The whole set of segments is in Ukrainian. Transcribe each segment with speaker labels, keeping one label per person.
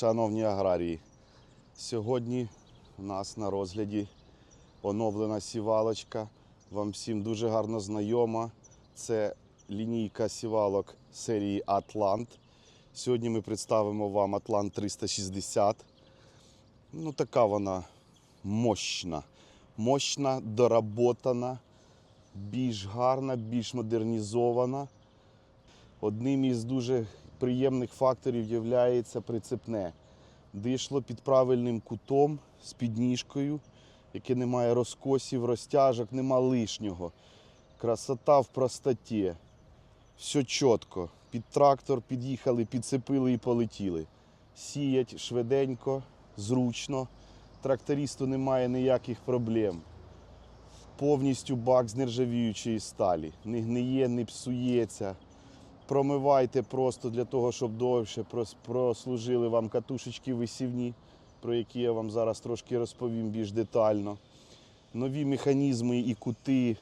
Speaker 1: Шановні аграрії, сьогодні у нас на розгляді оновлена сівалочка. Вам всім дуже гарно знайома. Це лінійка сівалок серії Атлант. Сьогодні ми представимо вам Атлант 360. Ну, така вона мощна. Мощна, доработана, більш гарна, більш модернізована. Одним із дуже приємних факторів є прицепне. Дишло під правильним кутом з підніжкою, яке не має розкосів, розтяжок, нема лишнього. Красота в простоті. Все чітко. Під трактор під'їхали, підцепили і полетіли. Сіять швиденько, зручно. Трактористу немає ніяких проблем. Повністю бак з нержавіючої сталі. Не гниє, не псується промивайте просто для того, щоб довше прослужили вам катушечки висівні, про які я вам зараз трошки розповім більш детально. Нові механізми і кути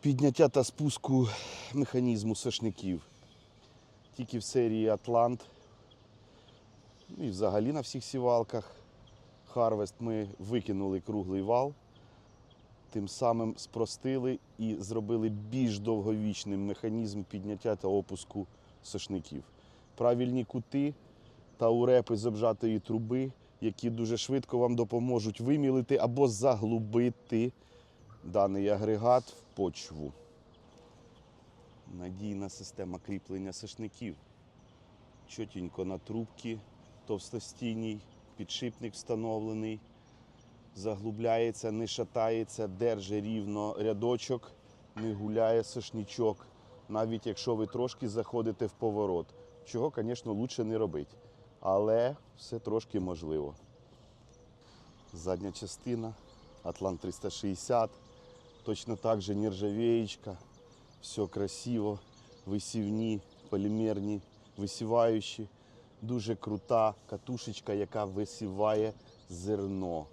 Speaker 1: підняття та спуску механізму сошників. Тільки в серії Атлант. І взагалі на всіх сівалках. Harvest ми викинули круглий вал, тим самим спростили і зробили більш довговічним механізм підняття та опуску сошників. Правильні кути та урепи з обжатої труби, які дуже швидко вам допоможуть вимілити або заглубити даний агрегат в почву. Надійна система кріплення сошників. Чотенько на трубці, товстостійній, підшипник встановлений заглубляється, не шатається, держи рівно рядочок, не гуляє сошнічок, навіть якщо ви трошки заходите в поворот. Чого, звісно, краще не робити. Але все трошки можливо. Задня частина, Атлант 360, точно так же нержавеєчка, все красиво, висівні, полімерні, висіваючі. Дуже крута катушечка, яка висіває зерно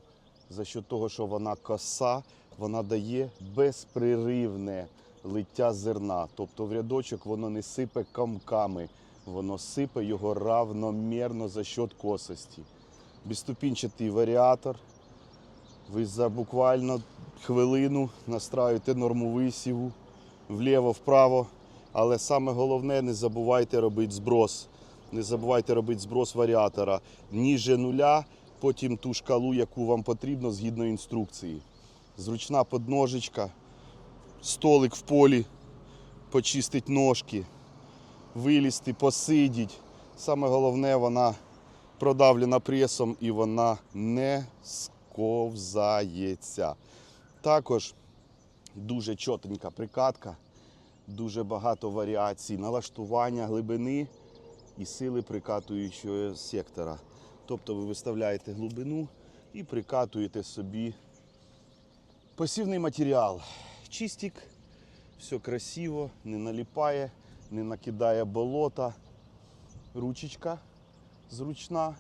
Speaker 1: за що того, що вона коса, вона дає безпреривне лиття зерна. Тобто в рядочок воно не сипе комками, воно сипе його равномірно за счет косості. Безступінчатий варіатор. Ви за буквально хвилину настраюєте норму висіву вліво-вправо. Але саме головне, не забувайте робити зброс. Не забувайте робити зброс варіатора ніже нуля, потім ту шкалу, яку вам потрібно згідно інструкції. Зручна подножечка, столик в полі, почистить ножки, вилізти, посидіть. Саме головне, вона продавлена пресом і вона не сковзається. Також дуже чотенька прикатка, дуже багато варіацій налаштування глибини і сили прикатуючого сектора. Тобто ви виставляєте глибину і прикатуєте собі посівний матеріал. Чистик, все красиво, не наліпає, не накидає болота. Ручечка зручна,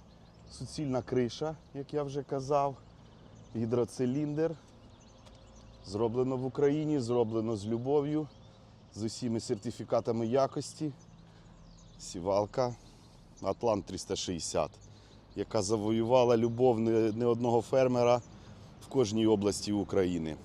Speaker 1: суцільна криша, як я вже казав, гідроциліндр. Зроблено в Україні, зроблено з любов'ю, з усіма сертифікатами якості. Сівалка Атлант 360 яка завоювала любов не одного фермера в кожній області України.